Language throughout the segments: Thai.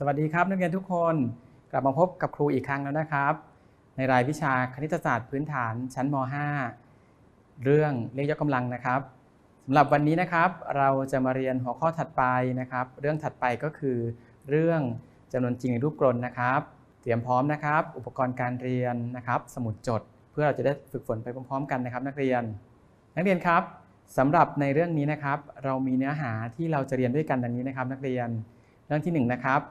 สวัสดีครับนักเรียนทุกคนกลับมาพบกับครูอีกครั้งแล้วนะครับ ในรายวิชาคณิตศาสตร์พื้นฐานชั้นม .5 เรื่องเลขยกกำลังนะครับสำหรับวันนี้นะครับ เราจะมาเรียนหัวข้อถัดไปนะครับ เรื่องถัดไปก็คือเรื่องจำนวนจริงในรูปกลนนะครับ เตรียมพร้อมนะครับ อุปกรณ์การเรียนนะครับ สมุดจด เพื่อเราจะได้ฝึกฝนไปพร้อมๆ กันนะครับ นักเรียน นักเรียนครับสำหรับในเรื่องนี้นะครับ เรามีเนื้อหาที่เราจะเรียนด้วยกันดังนี้นะครับ นักเรียน เรื่องที่หนึ่งนะครับ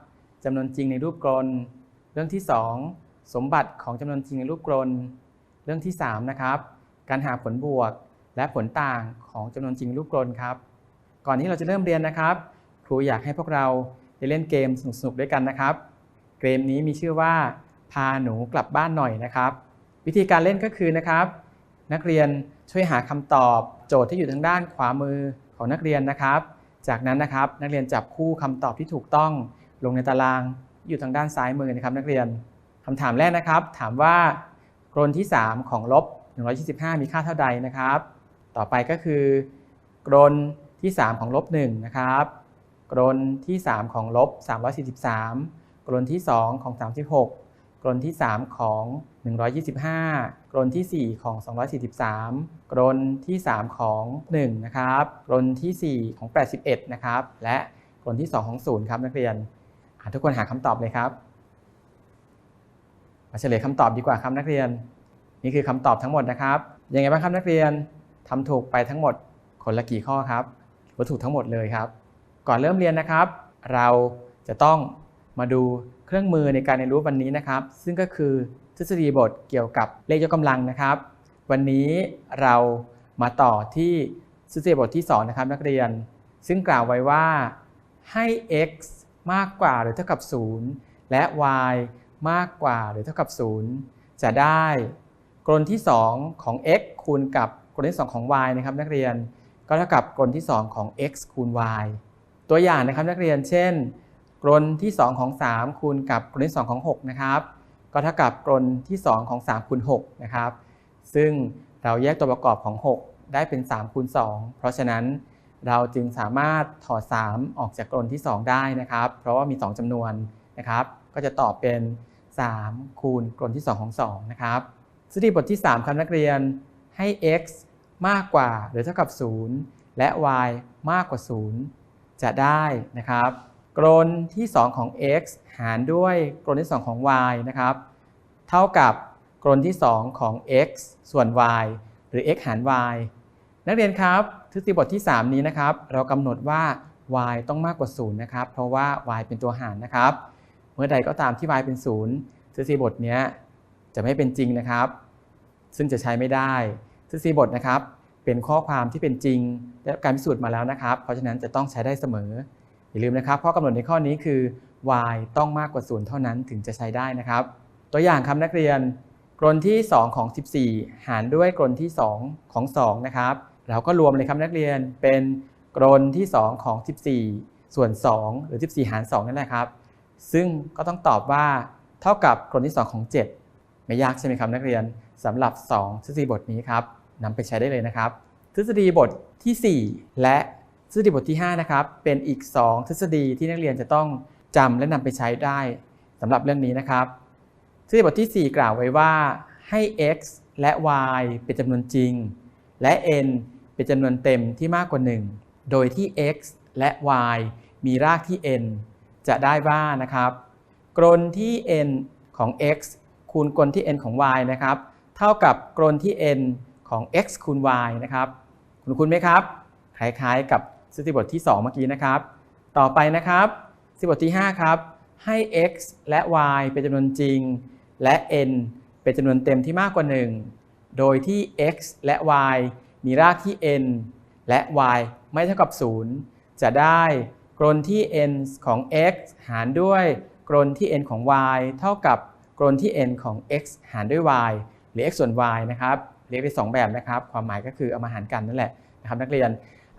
จำนวนจริงในรูปกลนเรื่องที่สองสมบัติของจำนวนจริงในรูปกลนเรื่องที่สามนะครับการหาผลบวกและผลต่างของจำนวนจริงรูปกลนครับ ก่อนที่เราจะเริ่มเรียนนะครับ ครูอยากให้พวกเราได้เล่นเกมสนุกๆด้วยกันนะครับ เกมนี้มีชื่อว่า พาหนูกลับบ้านหน่อยนะครับ วิธีการเล่นก็คือนะครับ นักเรียนช่วยหาคำตอบโจทย์ที่อยู่ทางด้านขวามือของนักเรียนนะครับ จากนั้นนะครับนักเรียนจับคู่คำตอบที่ถูกต้อง ลงในตารางอยู่ทางด้านซ้ายมือนะครับนักเรียนคำถามแรกนะครับ ถามว่ากรนที่ 3 ของลบ 125 มีค่าเท่าใดนะครับ ต่อไปก็คือกรนที่ 3 ของลบ1นะครับกรนที่ 3 ของลบ 343กรนที่ 2 ของ 36กรนที่ 3 ของ 125กรนที่ 4 ของ 243กรนที่ 3 ของ 1 นะครับกรนที่ 4 ของ 81 นะครับ และกรนที่ 2 ของ 0 ครับนักเรียน ทุกคนหาคำตอบเลยครับมาเฉลยคำตอบดีกว่าครับนักเรียน นี่คือคำตอบทั้งหมดนะครับยังไงบ้างครับนักเรียนทำถูกไปทั้งหมดคนละกี่ข้อครับวัตถุกทั้งหมดเลยครับ ก่อนเริ่มเรียนนะครับ เราจะต้องมาดูเครื่องมือในการเรียนรู้วันนี้นะครับ ซึ่งก็คือทฤษฎีบทเกี่ยวกับเลขยกกำลังนะครับ วันนี้เรามาต่อที่ทฤษฎีบทที่ 2 นะครับนักเรียน ซึ่งกล่าวไว้ว่าให้ x มากกว่าหรือเท่ากับ 0 และ y มากกว่าหรือเท่ากับ 0 จะได้กรนที่ 2 ของ x คูณกับกรนที่ 2 ของ y นะครับนักเรียนก็เท่ากับกรนที่ 2 ของ x คูณ y ตัวอย่างนะครับนักเรียนเช่นกรนที่ 2 ของ 3 คูณกับกรนที่ 2 ของ 6 นะครับ ก็เท่ากับกรนที่ 2 ของ 3 คูณ 6 นะครับ ซึ่งเราแยกตัวประกอบของ 6 ได้เป็น 3 คูณ 2 เพราะฉะนั้น เราจึงสามารถถอด 3 ออกจากกรนที่ 2 ได้นะครับ เพราะว่ามี 2จำนวนนะครับ ก็จะตอบเป็น 3 คูณกรนที่ 2 ของ 2 นะครับทฤษฎีบทที่ 3ครับนักเรียนให้ x มากกว่าหรือเท่ากับ 0 และ y มากกว่า 0 จะได้นะครับกรนที่ 2 ของ x หารด้วยกรนที่ 2 ของ y นะครับ เท่ากับกรนที่ 2 ของ x ส่วน y หรือ x หาร y นักเรียนครับทฤษฎีบทที่ 3 นี้นะครับ เรากำหนดว่า y ต้องมากกว่า0นะครับ เพราะว่า y เป็นตัวหารนะครับ เมื่อใดก็ตามที่ y เป็น 0ทฤษฎีบทนี้จะไม่เป็นจริงนะครับ ซึ่งจะใช้ไม่ได้ทฤษฎีบทนะครับ เป็นข้อความที่เป็นจริงและการพิสูจน์มาแล้วนะครับ เพราะฉะนั้นจะต้องใช้ได้เสมอ อย่าลืมนะครับข้อกำหนดในข้อนี้คือ y ต้องมากกว่า0เท่านั้นถึงจะใช้ได้นะครับ ตัวอย่างครับนักเรียนกรนที่ 2 ของ 14 หารด้วยกรนที่ 2 ของ 2 นะครับ เราก็รวมเลยครับนักเรียนเป็นกรนที่ 2 ของ 14 ส่วน 2 หรือ 14 หาร 2 นั่นแหละครับ ซึ่งก็ต้องตอบว่าเท่ากับกรนที่ 2 ของ 7 ไม่ยากใช่ไหมครับนักเรียนสำหรับ 2 ทฤษฎีบทนี้ครับนำไปใช้ได้เลยนะครับ ทฤษฎีบทที่ 4 และทฤษฎีบทที่5นะครับเป็นอีก 2 ทฤษฎีที่นักเรียนจะต้องจำและนำไปใช้ได้สำหรับเรื่องนี้นะครับทฤษฎีบทที่ 4 กล่าวไว้ว่าให้ x และ y เป็นจำนวนจริง และ n เป็นจำนวนเต็มที่มากกว่า 1 โดยที่ x และ y มีรากที่ n จะได้ว่านะครับกรนที่ n ของ x คูณกรนที่ n ของ y นะครับ เท่ากับกรนที่ n ของ x คูณ y นะครับคุณคุณไหมครับ คล้ายๆกับทฤษฎีบทที่ 2 เมื่อกี้นะครับ ต่อไปนะครับทฤษฎีบทที่ 5 ครับ ให้ x และ y เป็นจำนวนจริง และ n เป็นจำนวนเต็มที่มากกว่า 1 โดยที่ x และ y มีรากที่ n และ y ไม่เท่ากับ 0 จะได้กรนที่ n ของ x หารด้วยกรนที่ n ของ y เท่ากับกรนที่ n ของ x หารด้วย y หรือ x ส่วน y นะครับเรียกได้2แบบนะครับ ความหมายก็คือเอามาหารกันนั่นแหละนะครับนักเรียน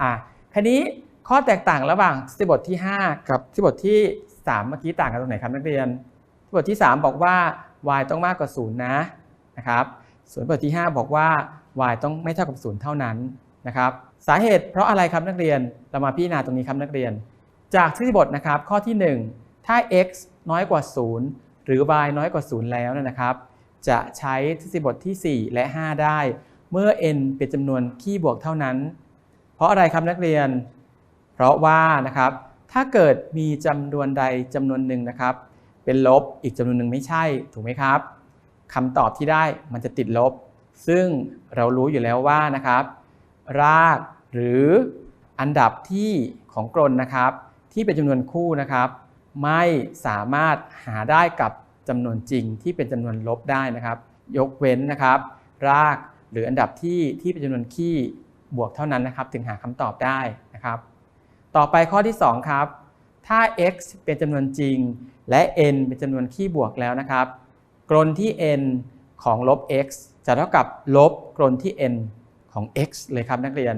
อะคันนี้ข้อแตกต่างระหว่างทฤษฎีบทที่ 5 กับทฤษฎีบทที่ 3 เมื่อกี้ต่างกันตรงไหนครับนักเรียนทฤษฎีบทที่ 3 บอกว่า y ต้องมากกว่า 0 นะนะครับ ส่วนบทที่ 5 บอกว่า y ต้องไม่เท่ากับ0เท่านั้นนะครับสาเหตุเพราะอะไรครับนักเรียนเรามาพิจารณาตรงนี้ครับนักเรียน จากทฤษฎีบทนะครับข้อที่ 1 ถ้า x น้อยกว่า 0 หรือ y น้อยกว่า 0 แล้วนะครับ จะใช้ทฤษฎีบทที่ 4 และ 5 ได้ เมื่อ n เป็นจำนวนคี่บวกเท่านั้น เพราะอะไรครับนักเรียน เพราะว่านะครับถ้าเกิดมีจำนวนใดจำนวนหนึ่งนะครับ เป็นลบอีกจำนวนหนึ่งไม่ใช่ถูกไหมครับ คำตอบที่ได้มันจะติดลบ ซึ่งเรารู้อยู่แล้วว่านะครับ รากหรืออันดับที่ของกลนนะครับ ที่เป็นจำนวนคู่นะครับ ไม่สามารถหาได้กับจำนวนจริงที่เป็นจำนวนลบได้นะครับ ยกเว้นนะครับ รากหรืออันดับที่ที่เป็นจำนวนคี่บวกเท่านั้นนะครับ ถึงหาคำตอบได้นะครับ ต่อไปข้อที่ 2 ครับ ถ้า x เป็นจำนวนจริง และ n เป็นจำนวนคี่บวกแล้วนะครับ กลนที่ n ของลบ x จะเท่ากับลบกลนที่ n ของ x เลยครับนักเรียน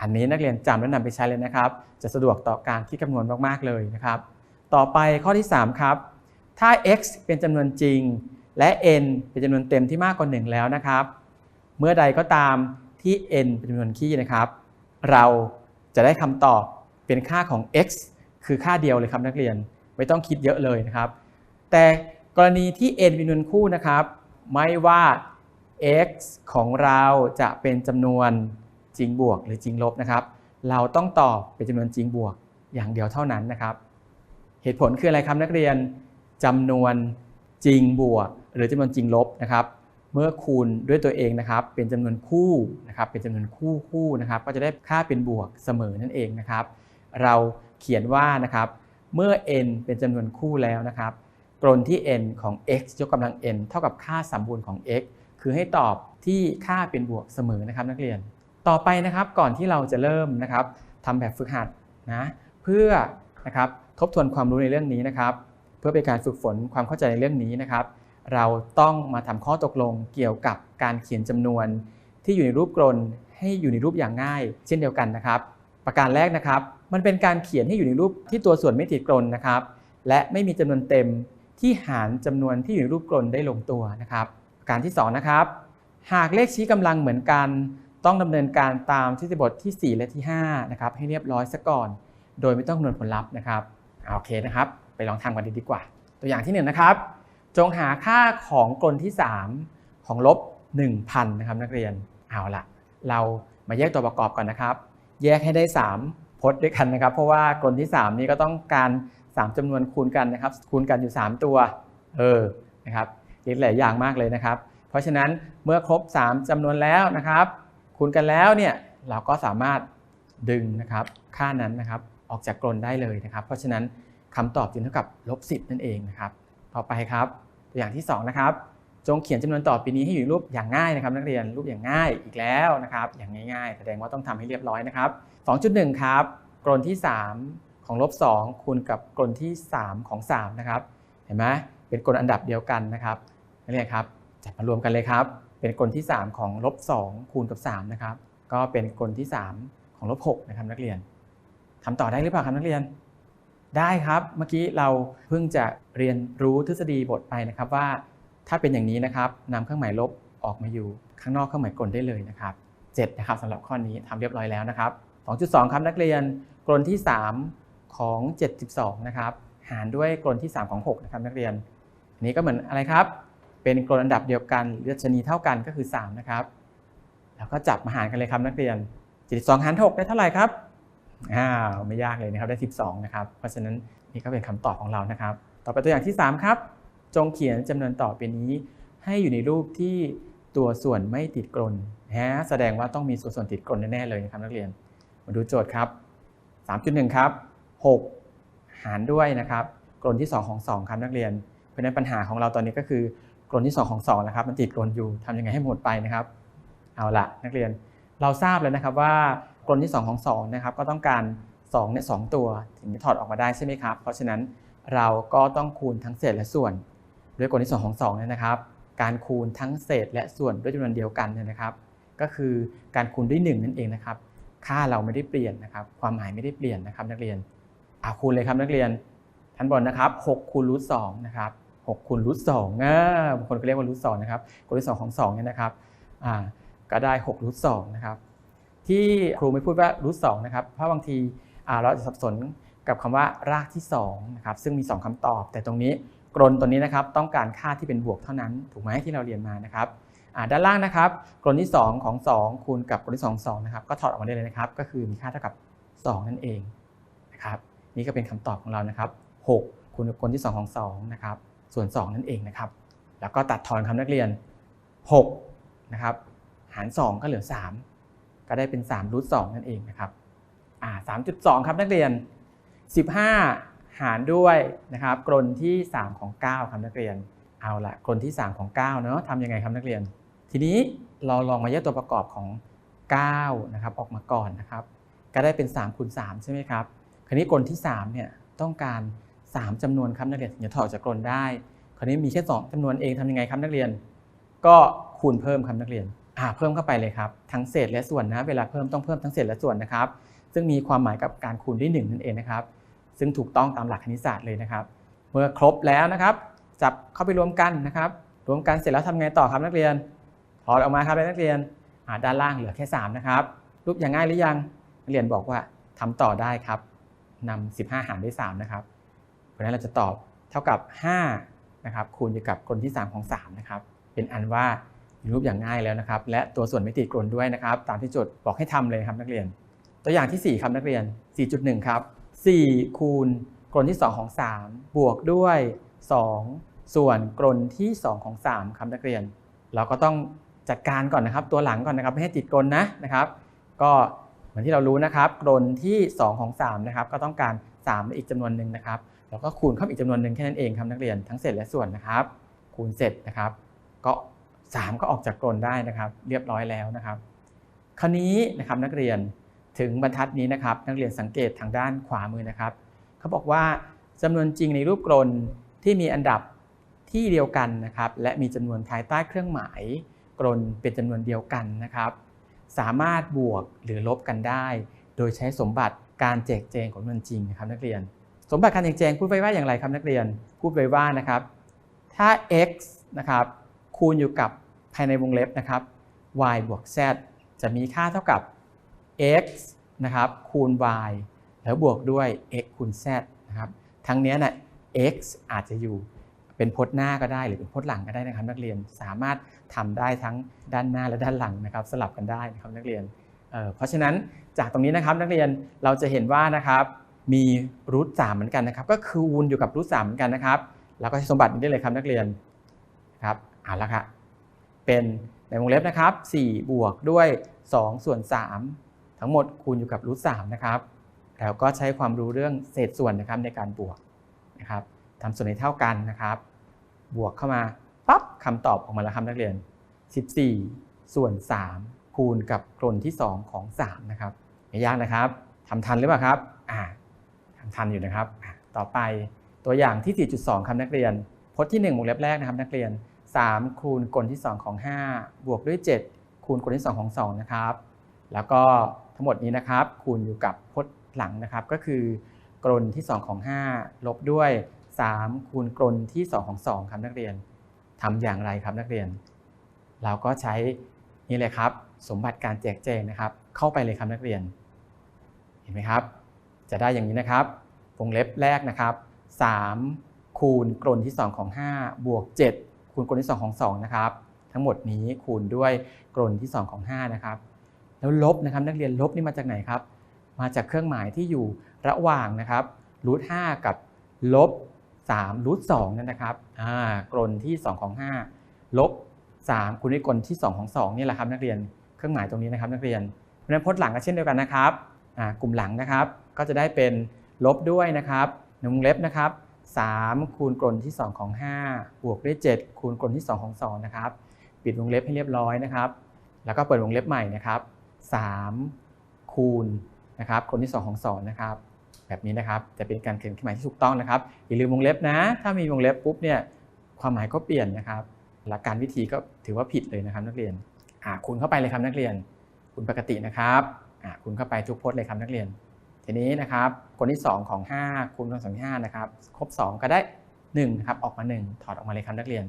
อันนี้นักเรียนจำแล้วนำไปใช้เลยนะครับ จะสะดวกต่อการคิดคำนวณมากๆเลยนะครับ ต่อไปข้อที่ 3 ครับ ถ้า x เป็นจำนวนจริง และ n เป็นจำนวนเต็มที่มากกว่า 1 แล้วนะครับ เมื่อใดก็ตามที่ n เป็นจำนวนคี่นะครับ เราจะได้คำตอบเป็นค่าของ x คือค่าเดียวเลยครับนักเรียนไม่ต้องคิดเยอะเลยนะครับ แต่ กรณีที่ n เป็นจำนวนคู่นะครับ ไม่ว่า x ของเราจะเป็นจำนวนจริงบวกหรือจริงลบนะครับ เราต้องตอบเป็นจำนวนจริงบวกอย่างเดียวเท่านั้นนะครับ เหตุผลคืออะไรครับนักเรียนจำนวนจริงบวก หรือจำนวนจริงลบนะครับ เมื่อคูณด้วยตัวเองนะครับ เป็นจำนวนคู่นะครับ เป็นจำนวนคู่คู่นะครับ ก็จะได้ค่าเป็นบวกเสมอนั่นเองนะครับ เราเขียนว่านะครับ เมื่อ n เป็นจำนวนคู่แล้วนะครับ กลนที่ n ของ x ยกกำลัง n เท่ากับค่าสมบูรณ์ของ x คือให้ตอบที่ค่าเป็นบวกเสมอนะครับนักเรียน ต่อไปนะครับก่อนที่เราจะเริ่มนะครับทำแบบฝึกหัดนะเพื่อนะครับทบทวนความรู้ในเรื่องนี้นะครับ เพื่อเป็นการฝึกฝนความเข้าใจในเรื่องนี้นะครับ เราต้องมาทำข้อตกลงเกี่ยวกับการเขียนจำนวน ที่อยู่ในรูปกลนให้อยู่ในรูปอย่างง่าย เช่นเดียวกันนะครับ ประการแรกนะครับ มันเป็นการเขียนให้อยู่ในรูปที่ตัวส่วนไม่ติดกลนนะครับ และไม่มีจำนวนเต็ม ที่หารจำนวนที่อยู่ในรูปกลนได้ลงตัวนะครับประการที่ 2 นะครับ หากเลขชี้กำลังเหมือนกัน ต้องดำเนินการตามทฤษฎีบทที่ 4 และที่5นะครับให้เรียบร้อยซะก่อน โดยไม่ต้องคำนวณผลลัพธ์นะครับโอเคนะครับ ไปลองทำกันดีดีกว่า ตัวอย่างที่1นงนะครับ จงหาค่าของกลนที่ 3 ของลบ 1,000นะครับนักเรียนเอาละเรามาแยกตัวประกอบก่อนนะครับ แยกให้ได้ 3พจน์ด้วยกันนะครับ เพราะว่ากลนที่ 3 นี้ก็ต้องการ 3จำนวนคูณกันนะครับ คูณกันอยู่ 3 ตัว เออ นะครับเรียกหลายอย่างมากเลยนะครับ เพราะฉะนั้นเมื่อครบ 3จำนวนแล้วนะครับ คูณกันแล้วเนี่ย เราก็สามารถดึงนะครับ ค่านั้นนะครับ ออกจากกลนได้เลยนะครับ เพราะฉะนั้นคำตอบจึงเท่ากับลบ10นั่นเองนะครับ ต่อไปครับ ตัวอย่างที่ 2 นะครับ จงเขียนจำนวนต่อปีนี้ให้อยู่รูปอย่างง่ายนะครับ นักเรียนรูปอย่างง่ายอีกแล้วนะครับ อย่างง่ายๆ แสดงว่าต้องทำให้เรียบร้อยนะครับ 2.1 ครับกลนที่ 3 ของลบ2คูณกับกลนที่ 3 ของ 3 นะครับ เห็นไหมเป็นกลอันดับเดียวกันนะครับนักเรียนครับจับมารวมกันเลยครับ เป็นกลที่ 3 ของลบ2คูณกับ 3 นะครับ ก็เป็นกลที่ 3 ของลบ6นะครับนักเรียนทำต่อได้หรือเปล่าครับนักเรียน ได้ครับเมื่อกี้เราเพิ่งจะเรียนรู้ทฤษฎีบทไปนะครับว่า ถ้าเป็นอย่างนี้นะครับนำเครื่องหมายลบออกมาอยู่ข้างนอกเครื่องหมายกลได้เลยนะครับ7นะครับสำหรับข้อนี้ทำเรียบร้อยแล้วนะครับ2.2 ครับนักเรียนกลที่ 3 ของ 72 นะครับ หารด้วยกลนที่ 3 ของ 6 นะครับนักเรียน อันนี้ก็เหมือนอะไรครับ เป็นกลนอันดับเดียวกันหรือดัชนีเท่ากันก็คือ 3 นะครับ แล้วก็จับมาหารกันเลยครับนักเรียน 72 หาร 6 ได้เท่าไหร่ครับ อ้าว ไม่ยากเลยนะครับ ได้ 12 นะครับ เพราะฉะนั้นนี่ก็เป็นคำตอบของเรานะครับ ต่อไปตัวอย่างที่ 3 ครับ จงเขียนจำนวนต่อไปนี้ ให้อยู่ในรูปที่ตัวส่วนไม่ติดกลนฮะแสดงว่าต้องมีส่วนส่วนติดกลนแน่ๆเลยนะครับนักเรียน มาดูโจทย์ครับ 3.1 ครับ 6 หารด้วยนะครับกลนที่ 2 ของ 2ครับนักเรียน เพราะฉะนั้นปัญหาของเราตอนนี้ก็คือกลนที่ 2 ของ2นะครับมันติดกลนอยู่ทำยังไงให้หมดไปนะครับ เอาละนักเรียนเราทราบแล้วนะครับว่ากลที่ 2 ของ2นะครับก็ต้องการ2เนี่ยสตัวถึงจะถอดออกมาได้ใช่ไหมครับ เพราะฉะนั้นเราก็ต้องคูณทั้งเศษและส่วน ด้วยกลที่ 2 ของ2เนี่ยนะครับ การคูณทั้งเศษและส่วนด้วยจำนวนเดียวกันเนี่ยนะครับ ก็คือการคูณด้วย 1 นั่นเองนะครับ ค่าเราไม่ได้เปลี่ยนนะครับ ความหมายไม่ได้เปลี่ยนนะครับนักเรียน เอาคูณเลยครับนักเรียนทันบนนะครับ6คูณรูทสนะครับ6คูณรูทสองอ่าบางคนก็เรียกว่ารูทสองนะครับกลที่2ของ2เนี่ยนะครับอ่าก็ได้6รูทสองนะครับที่ครูไม่พูดว่ารูทสองนะครับเพราะบางทีเราจะสับสนกับคำว่ารากที่2นะครับซึ่งมี 2คำตอบ แต่ตรงนี้กรนตัวนี้นะครับต้องการค่าที่เป็นบวกเท่านั้น ถูกไหมที่เราเรียนมานะครับด้านล่างนะครับกรนที่ 2 ของ 2 คูณกับกรนที่2 2นะครับก็ถอดออกมาได้เลยนะครับ ก็คือมีค่าเท่ากับ 2 นั่นเองนะครับ นี่ก็เป็นคำตอบของเรานะครับ 6คูณกับกรนที่ 2 ของ2นะครับส่วน 2 นั่นเองนะครับ แล้วก็ตัดทอนคำนักเรียน6นะครับหาร 2 ก็เหลือ 3 ก็ได้เป็น3รูท2นั่นเองนะครับอ่า3.2ครับนักเรียน 15 หารด้วยนะครับกรนที่ 3 ของ 9ครับนักเรียนเอาละกรนที่ 3 ของ9เนาะทำยังไงครับนักเรียน ทีนี้เราลองมาแยกตัวประกอบของ9นะครับออกมาก่อนนะครับ ก็ได้เป็น3คูณ3ใช่ไหมครับ คราวนี้กรนที่3เนี่ยต้องการ 3จำนวนครับนักเรียนถึงจะถอดจากกรนได้ คราวนี้มีแค่ 2จำนวนเองทำยังไงครับนักเรียน ก็คูณเพิ่มครับนักเรียนอ่าเพิ่มเข้าไปเลยครับทั้งเศษและส่วนนะเวลาเพิ่มต้องเพิ่มทั้งเศษและส่วนนะครับ ซึ่งมีความหมายกับการคูณด้วย1นั่นเองนะครับ ซึ่งถูกต้องตามหลักคณิตศาสตร์เลยนะครับ เมื่อครบแล้วนะครับจับเข้าไปรวมกันนะครับ รวมกันเสร็จแล้วทำไงต่อครับนักเรียนถอดออกมาครับนักเรียนอ่าด้านล่างเหลือแค่ 3 นะครับรูปอย่างง่ายหรือยังนักเรียนบอกว่าทำต่อได้ครับ นำ15 หารด้วย3นะครับ เพราะฉะนั้นเราจะตอบเท่ากับ5นะครับคูณอยู่กับกลนที่ 3 ของ3นะครับ เป็นอันว่ารูปอย่างง่ายแล้วนะครับ และตัวส่วนไม่ติดกลนด้วยนะครับ ตามที่โจทย์บอกให้ทำเลยครับนักเรียน ตัวอย่างที่ 4 ครับนักเรียน 4.1 ครับ 4 คูณกลนที่ 2 ของ 3 บวกด้วย 2 ส่วนกลนที่ 2 ของ 3 ครับนักเรียน เราก็ต้องจัดการก่อนนะครับ ตัวหลังก่อนนะครับ ไม่ให้ติดกลนนะนะครับ ก็ มือนที่เรารู้นะครับกลที่ 2 ของ3นะครับก็ต้องการ3อีกจำนวนหนึ่งนะครับแล้วก็คูณเข้าอีกจำนวนหนึ่งแค่นั้นเองครับนักเรียนทั้งเศษและส่วนนะครับ คูณเสร็จนะครับ ก็ 3 ก็ออกจากกลได้นะครับ เรียบร้อยแล้วนะครับ คราวนี้นะครับนักเรียนถึงบรรทัดนี้นะครับ นักเรียนสังเกตทางด้านขวามือนะครับเขาบอกว่าจำนวนจริงในรูปกลที่มีอันดับที่เดียวกันนะครับ และมีจำนวนภายใต้เครื่องหมายกลเป็นจำนวนเดียวกันนะครับ สามารถบวกหรือลบกันได้ โดยใช้สมบัติการแจกแจงของจำนวนจริงนะครับนักเรียน สมบัติการแจกแจงพูดไว้ว่าอย่างไรครับนักเรียนพูดไว้ว่านะครับ ถ้า x นะครับคูณอยู่กับภายในวงเล็บนะครับ y บวก z จะมีค่าเท่ากับ x นะครับคูณ y แล้วบวกด้วย x คูณ z นะครับ ทั้งนี้นะ่ะ x อาจจะอยู่ เป็นพจน์หน้าก็ได้หรือเป็นพจน์หลังก็ได้นะครับ นักเรียนสามารถทำได้ทั้งด้านหน้าและด้านหลังนะครับ สลับกันได้นะครับนักเรียนเเพราะฉะนั้นจากตรงนี้นะครับนักเรียนเราจะเห็นว่านะครับมีรูทสามเหมือนกันนะครับก็คูณอยู่กับรูทสามเหมือนกันนะครับแล้วก็ใช้สมบัตินี้ได้เลยครับนักเรียนครับเอาละครับเป็นในวงเล็บนะครับ4บวกด้วย 2 ส่วน 3 ทั้งหมดคูณอยู่กับรูทสามนะครับแล้วก็ใช้ความรู้เรื่องเศษส่วนนะครับในการบวกนะครับ ทำส่วนให้เท่ากันนะครับ บวกเข้ามาปั๊บคำตอบออกมาแล้วครับนักเรียน 14 ส่วน 3 คูณกับกลนที่ 2 ของ 3 นะครับไม่ยากนะครับทำทันหรือเปล่าครับอ่าทำทันอยู่นะครับ ต่อไปตัวอย่างที่ 4.2ครับนักเรียนพจน์ที่1วงเล็บแรกนะครับ นักเรียน 3 คูณกลที่ 2 ของ 5 บวกด้วย 7 คูณกลที่ 2 ของ 2 นะครับ แล้วก็ทั้งหมดนี้นะครับ คูณอยู่กับพจน์หลังนะครับ ก็คือกลนที่ 2 ของ 5 ลบด้วย 3คูณกลนที่ 2 ของ 2 ครับนักเรียนทำอย่างไรครับนักเรียน เราก็ใช้นี่เลยครับ สมบัติการแจกแจงนะครับ เข้าไปเลยครับนักเรียน เห็นไหมครับ จะได้อย่างนี้นะครับวงเล็บแรกนะครับ3คูณกลนที่ 2 ของ 5 บวก 7 คูณกลนที่ 2 ของ 2 นะครับ ทั้งหมดนี้คูณด้วยกลนที่ 2 ของ 5 นะครับ แล้วลบนะครับนักเรียนลบนี่มาจากไหนครับ มาจากเครื่องหมายที่อยู่ระหว่างนะครับรูท5กับลบ 3รูท2นั่นนะครับกลนที่ 2 ของ 5 ลบ 3 คูณด้วยกลที่ 2 ของ2นี่แหละครับนักเรียนเครื่องหมายตรงนี้นะครับนักเรียนเพราะฉะนั้นพจน์หลังก็เช่นเดียวกันนะครับกลุ่มหลังนะครับ ก็จะได้เป็นลบด้วยนะครับในวงเล็บนะครับ3คูณกลนที่ 2 ของ 5 บวกด้วย 7 คูณกลนที่ 2 ของ 2 นะครับ ปิดวงเล็บให้เรียบร้อยนะครับ แล้วก็เปิดวงเล็บใหม่นะครับ3คูณนะครับกลที่ 2 ของ 2 นะครับ แบบนี้นะครับจะเป็นการเขียนเครื่องหมายที่ถูกต้องนะครับอย่าลืมวงเล็บนะ ถ้ามีวงเล็บปุ๊บเนี่ยความหมายก็เปลี่ยนนะครับหลักการวิธีก็ถือว่าผิดเลยนะครับนักเรียนอ่าคูณเข้าไปเลยครับนักเรียนคูณปกตินะครับอ่าคูณเข้าไปทุกพจน์เลยครับนักเรียน ทีนี้นะครับคนที่ 2 ของ 5 คูณกับสองที่นะครับครบ 2 ก็ได้1นะครับออกมา 1 ถอดออกมาเลยครับนักเรียน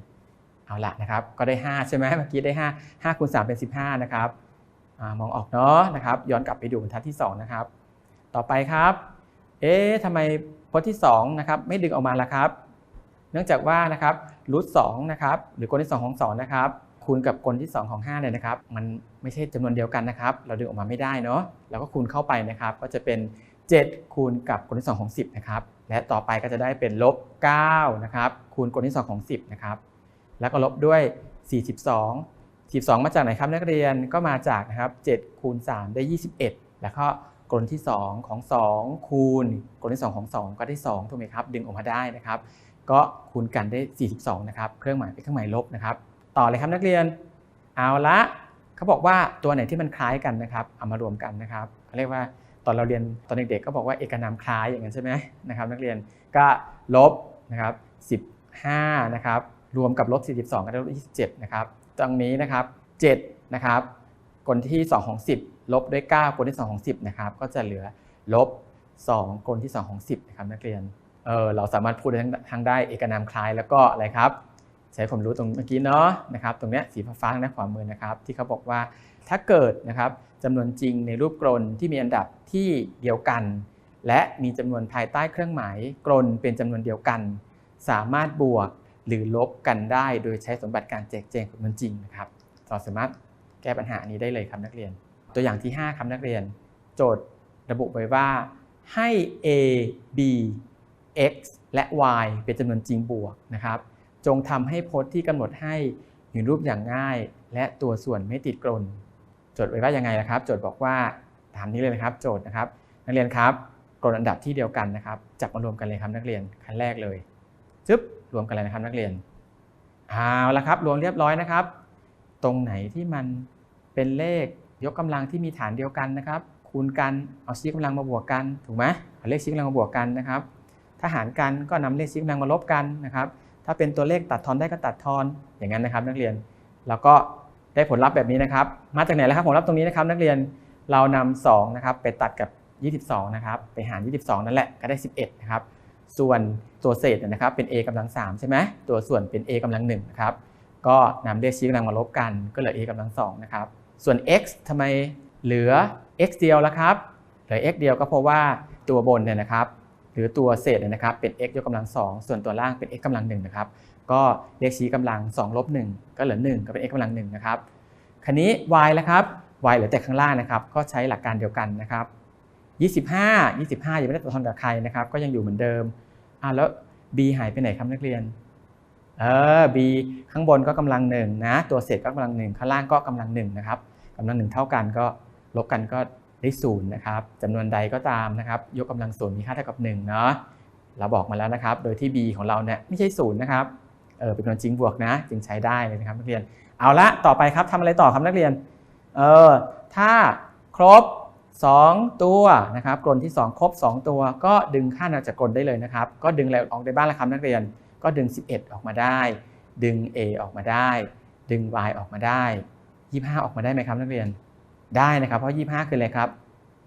เอาละนะครับก็ได้ 5 ใช่ไหมเมื่อกี้ได้ 5 5คูณ3เป็น 15 นะครับอมองออกเนาะนะครับ ย้อนกลับไปดูบรรทัดที่ 2 นะครับ ต่อไปครับ เอ๊ะทำไมพจน์ที่2นะครับไม่ดึงออกมาล่ะครับ เนื่องจากว่านะครับรูทสองนะครับหรือกลที่ 2 ของ2นะครับคูณกับกลที่ 2 ของ5เนี่ยนะครับมันไม่ใช่จำนวนเดียวกันนะครับ เราดึงออกมาไม่ได้เนาะเราก็คูณเข้าไปนะครับ ก็จะเป็น 7 คูณกับกลที่2ของ 10นะครับและต่อไปก็จะได้เป็นลบ9นะครับคูณกลที่ 2 ของ 10นะครับแล้วก็ลบด้วย 42 42 มาจากไหนครับนักเรียนก็มาจากนะครับ7คูณ3ได้ 21 แล้วก็ กลที่ 2 ของ 2 คูณกลที่ 2 ของ 2 ก็ได้2ถูกไหมครับดึงออกมาได้นะครับ ก็คูณกันได้ 42 นะครับเครื่องหมายเป็นเครื่องหมายลบนะครับ ต่อเลยครับนักเรียนเอาละเขาบอกว่าตัวไหนที่มันคล้ายกันนะครับเอามารวมกันนะครับเขาเรียกว่าตอนเราเรียนตอนเด็กๆก็บอกว่าเอกนามคล้ายอย่างนั้นใช่ไหมนะครับนักเรียนก็ลบนะครับ15นะครับรวมกับลบ42ก็ได้ลบ27นะครับตรงนี้นะครับ7นะครับ กลที่ 2 ของ 10 ลบด้วย 9 กลที่ 2 ของ 10 นะครับ ก็จะเหลือลบ 2 กลที่ 2 ของ 10 นะครับนักเรียน เออเราสามารถพูดได้ทั้งได้เอกนามคล้ายแล้วก็อะไรครับ ใช้ความรู้ตรงเมื่อกี้เนาะนะครับ ตรงเนี้ยสีฟ้าๆทางด้านขวามือนะครับ ที่เขาบอกว่าถ้าเกิดนะครับจำนวนจริงในรูปกลนที่มีอันดับที่เดียวกัน และมีจำนวนภายใต้เครื่องหมายกลนเป็นจำนวนเดียวกัน สามารถบวกหรือลบกันได้โดยใช้สมบัติการแจกแจงจำนวนจริงนะครับเราสามารถ แก้ปัญหานี้ได้เลยครับนักเรียน ตัวอย่างที่ 5ครับนักเรียน โจทย์ระบุไว้ว่าให้ a b x และ y เป็นจำนวนจริงบวกนะครับ จงทำให้พจน์ที่กำหนดให้อยู่รูปอย่างง่าย และตัวส่วนไม่ติดกลนโจทย์ไว้ว่ายังไงนะครับ โจทย์บอกว่าตามนี้เลยนะครับ โจทย์นะครับ นักเรียนครับกลนอันดับที่เดียวกันนะครับ จับมารวมกันเลยครับนักเรียนขั้นแรกเลยจึ๊บรวมกันเลยนะครับนักเรียนเอาละครับ รวมเรียบร้อยนะครับ ตรงไหนที่มัน เป็นเลขยกกำลังที่มีฐานเดียวกันนะครับ คูณกันเอาชี้กำลังมาบวกกันถูกไหมเอาเลขชี้กำลังมาบวกกันนะครับ ถ้าหารกันก็นำเลขชี้กำลังมาลบกันนะครับ ถ้าเป็นตัวเลขตัดทอนได้ก็ตัดทอนอย่างนั้นนะครับ นักเรียนแล้วก็ได้ผลลัพธ์แบบนี้นะครับ มาจากไหนแล้วครับผลลัพธ์ตรงนี้นะครับนักเรียนเรานำ2นะครับไปตัดกับ 22 นะครับ ไปหาร 22 นั่นแหละก็ได้ 11 นะครับ ส่วนตัวเศษนะครับเป็น a กำลัง3ใช่ไหมตัวส่วนเป็น a กำลัง1นะครับก็นำเลขชี้กำลังมาลบกันก็เหลือ a กำลัง2นะครับ ส่วน x ทำไมเหลือ x เดียวละครับเหลือ x เดียวก็เพราะว่าตัวบนเนี่ยนะครับหรือตัวเศษเนี่ยนะครับเป็น x ยกกำลัง 2 ส่วนตัวล่างเป็น x กำลัง1นะครับก็เลขชี้กำลัง2ลบ1ก็เหลือ 1 ก็เป็น x กำลัง1นะครับคันนี้ y แล้วครับ y เหลือแต่ข้างล่างนะครับก็ใช้หลักการเดียวกันนะครับ25 25ยังไม่ได้ตัดทอนกับใครนะครับก็ยังอยู่เหมือนเดิมอ่าแล้ว b หายไปไหนครับนักเรียน เออ b ข้างบนก็กำลังหนึ่งนะ ตัวเศษก็กำลังหนึ่งข้างล่างก็กำลังหนึ่งนะครับกำลังหนึ่งเท่ากันก็ลบกันก็ได้ศูนย์นะครับจำนวนใดก็ตามนะครับ ยกกำลังศูนย์มีค่าเท่ากับ1เนาะเราบอกมาแล้วนะครับ โดยที่ b ของเราเนี่ยไม่ใช่ศูนย์นะครับเออเป็นจำนวนจริงบวกนะ จึงใช้ได้เลยนะครับนักเรียนเอาละต่อไปครับทำอะไรต่อครับนักเรียนเออถ้าครบ 2 ตัวนะครับกลนที่ 2 ครบ 2 ตัว ก็ดึงค่านวจากกลนได้เลยนะครับ ก็ดึงอะไรออกได้บ้างละครับนักเรียน ก็ดึง 11 ออกมาได้ ดึง a ออกมาได้ ดึง y ออกมาได้ 25 ออกมาได้ไหมครับนักเรียน ได้นะครับ เพราะ 25 คืออะไรครับ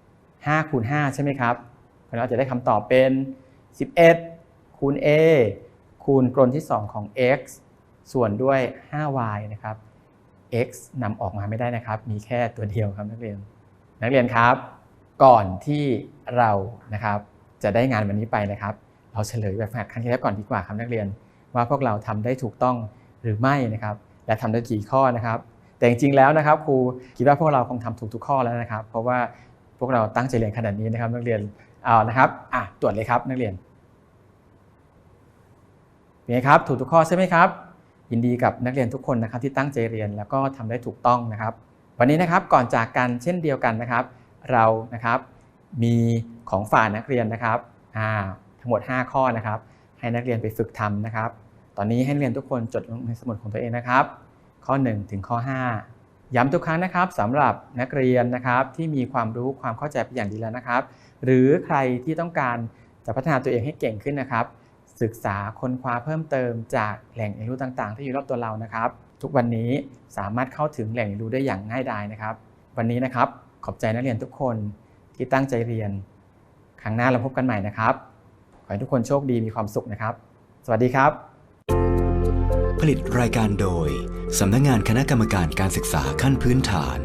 5คูณ5ใช่ไหมครับเพราะเราจะได้คำตอบเป็น 11 คูณ a คูณกลนที่ 2 ของ x ส่วนด้วย 5y นะครับ x นำออกมาไม่ได้นะครับ มีแค่ตัวเดียวครับนักเรียน นักเรียนครับ ก่อนที่เรานะครับจะได้งานวันนี้ไปนะครับ เราเฉลยแบบฝึกหัดครั้งที่แล้วก่อนดีกว่าครับนักเรียน ว่าพวกเราทำได้ถูกต้องหรือไม่นะครับ และทำได้กี่ข้อนะครับ แต่จริงๆแล้วนะครับครูคิดว่าพวกเราคงทำถูกทุกข้อแล้วนะครับ เพราะว่าพวกเราตั้งใจเรียนขนาดนี้นะครับนักเรียนเอานะครับอะตรวจเลยครับนักเรียนเป็นไงครับถูกทุกข้อใช่ไหมครับ ยินดีกับนักเรียนทุกคนนะครับที่ตั้งใจเรียนแล้วก็ทำได้ถูกต้องนะครับ วันนี้นะครับก่อนจากกันเช่นเดียวกันนะครับ เรานะครับมีของฝากนักเรียนนะครับอ่า ทั้งหมด 5 ข้อนะครับ ให้นักเรียนไปฝึกทำนะครับ ตอนนี้ให้นักเรียนทุกคนจดลงในสมุดของตัวเองนะครับ ข้อ 1 ถึงข้อ 5 ย้ำทุกครั้งนะครับสำหรับนักเรียนนะครับที่มีความรู้ความเข้าใจเป็นอย่างดีแล้วนะครับ หรือใครที่ต้องการจะพัฒนาตัวเองให้เก่งขึ้นนะครับ ศึกษาค้นคว้าเพิ่มเติมจากแหล่งเรียนรู้ต่างๆ ที่อยู่รอบตัวเรานะครับ ทุกวันนี้สามารถเข้าถึงแหล่งเรียนรู้ได้อย่างง่ายดายนะครับ วันนี้นะครับขอบใจนักเรียนทุกคนที่ตั้งใจเรียน ครั้งหน้าเราพบกันใหม่นะครับ ขอให้ทุกคนโชคดีมีความสุขนะครับ สวัสดีครับ ผลิตรายการโดยสำนักงานคณะกรรมการการศึกษาขั้นพื้นฐาน